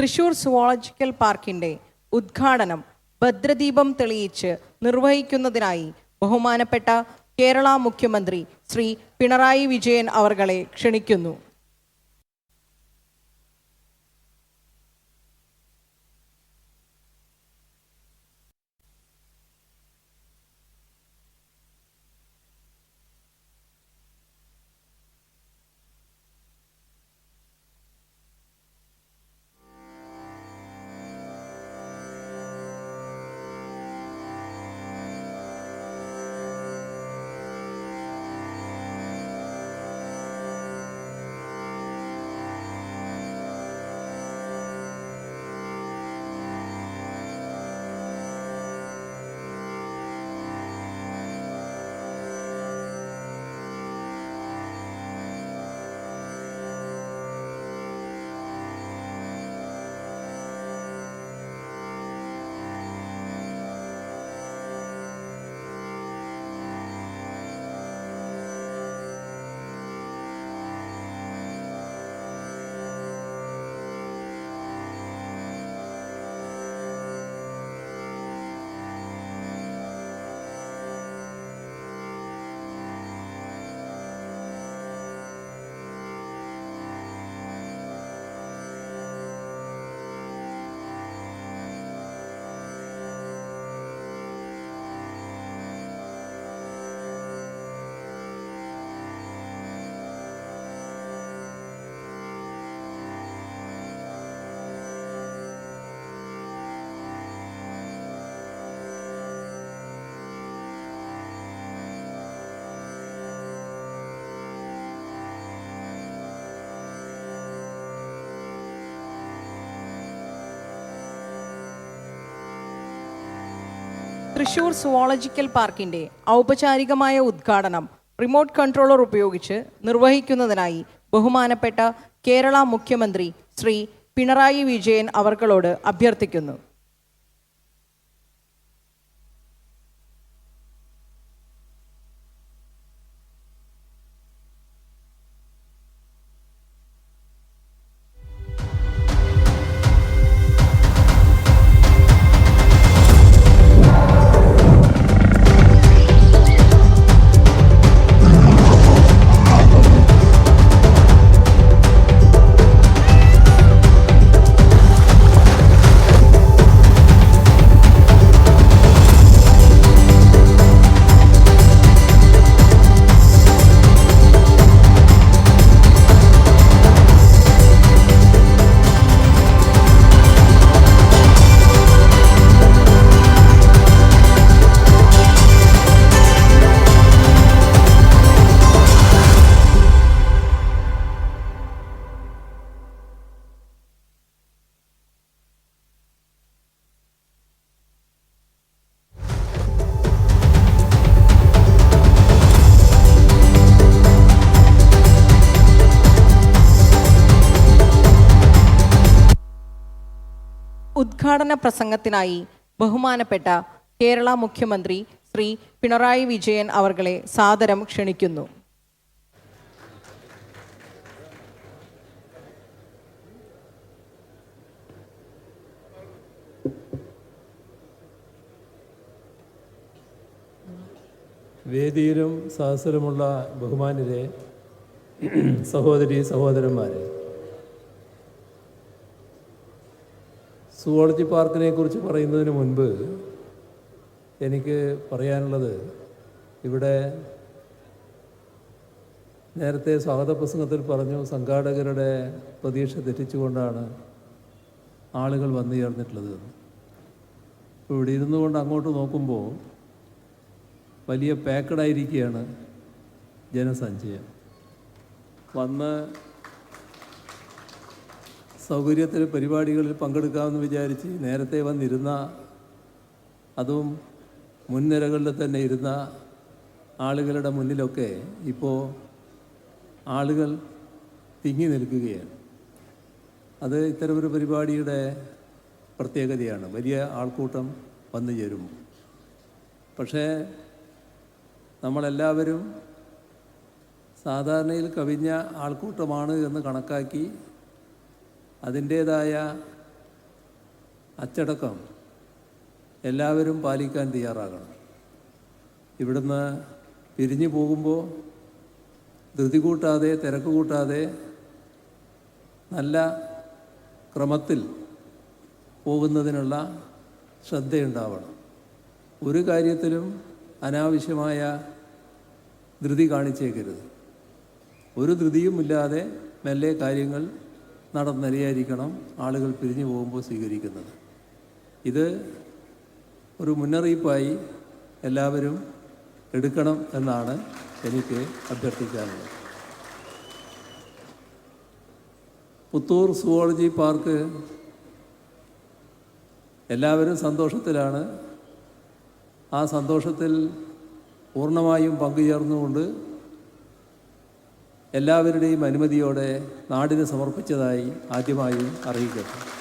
Thrissur zoological പാർക്കിന്റെ ഉദ്ഘാടനം ഭദ്രദീപം തെളിയിച്ച് നിർവഹിക്കുന്നതിനായി ബഹുമാനപ്പെട്ട കേരള മുഖ്യമന്ത്രി ശ്രീ പിണറായി വിജയൻ അവർകളെ ക്ഷണിക്കുന്നു. തൃശൂർ സുവോളജിക്കൽ പാർക്കിന്റെ ഔപചാരികമായ ഉദ്ഘാടനം റിമോട്ട് കൺട്രോളർ ഉപയോഗിച്ച് നിർവഹിക്കുന്നതിനായി ബഹുമാനപ്പെട്ട കേരള മുഖ്യമന്ത്രി ശ്രീ പിണറായി വിജയൻ അവർകളോട് അഭ്യർത്ഥിക്കുന്നു. ഉദ്ഘാടന പ്രസംഗത്തിനായി ബഹുമാനപ്പെട്ട കേരള മുഖ്യമന്ത്രി ശ്രീ പിണറായി വിജയൻ അവർകളെ സാദരം ക്ഷണിക്കുന്നു. വേദിയിലും സഹസ്രമുള്ള ബഹുമാന്യരെ സഹോദരി സഹോദരന്മാരെ സുവോളജി പാർക്കിനെ കുറിച്ച് പറയുന്നതിന് മുൻപ് എനിക്ക് പറയാനുള്ളത് ഇവിടെ നേരത്തെ സ്വാഗത പ്രസംഗത്തിൽ പറഞ്ഞു സംഘാടകരുടെ പ്രതീക്ഷ തെറ്റിച്ചുകൊണ്ടാണ് ആളുകൾ വന്നു ചേർന്നിട്ടുള്ളത്. ഇപ്പോൾ ഇവിടെ ഇരുന്നു കൊണ്ട് അങ്ങോട്ട് നോക്കുമ്പോൾ വലിയ പാക്കഡായിരിക്കുകയാണ് ജനസഞ്ചയം വന്ന് സൗകര്യത്തിൽ പരിപാടികളിൽ പങ്കെടുക്കാമെന്ന് വിചാരിച്ച് നേരത്തെ വന്നിരുന്ന അതും മുൻനിരകളിൽ തന്നെ ഇരുന്ന ആളുകളുടെ മുന്നിലൊക്കെ ഇപ്പോൾ ആളുകൾ തിങ്ങി നിൽക്കുകയാണ്. അത് ഇത്തരമൊരു പരിപാടിയുടെ പ്രത്യേകതയാണ്. വലിയ ആൾക്കൂട്ടം വന്നു ചേരും പക്ഷേ നമ്മളെല്ലാവരും സാധാരണയിൽ കവിഞ്ഞ ആൾക്കൂട്ടമാണ് എന്ന് കണക്കാക്കി അതിന്റേതായ അച്ചടക്കം എല്ലാവരും പാലിക്കാൻ തയ്യാറാകണം. ഇവിടുന്ന് പിരിഞ്ഞു പോകുമ്പോൾ ധൃതി കൂട്ടാതെ തിരക്ക് കൂട്ടാതെ നല്ല ക്രമത്തിൽ പോകുന്നതിനുള്ള ശ്രദ്ധയുണ്ടാവണം. ഒരു കാര്യത്തിലും അനാവശ്യമായ ധൃതി കാണിച്ചേക്കരുത്. ഒരു ധൃതിയുമില്ലാതെ മെല്ലെ കാര്യങ്ങൾ നടന്നരിയായിരിക്കണം ആളുകൾ പിരിഞ്ഞു പോകുമ്പോൾ സ്വീകരിക്കുന്നത്. ഇത് ഒരു മുന്നറിയിപ്പായി എല്ലാവരും എടുക്കണം എന്നാണ് എനിക്ക് അഭ്യർത്ഥിക്കാനുള്ളത്. പുത്തൂർ സുവോളജി പാർക്ക് എല്ലാവരും സന്തോഷത്തിലാണ്. ആ സന്തോഷത്തിൽ പൂർണമായും പങ്കുചേർന്നുകൊണ്ട് എല്ലാവരുടെയും അനുമതിയോടെ നാടിന് സമർപ്പിച്ചതായി ആദ്യമായി അറിയിക്കട്ടെ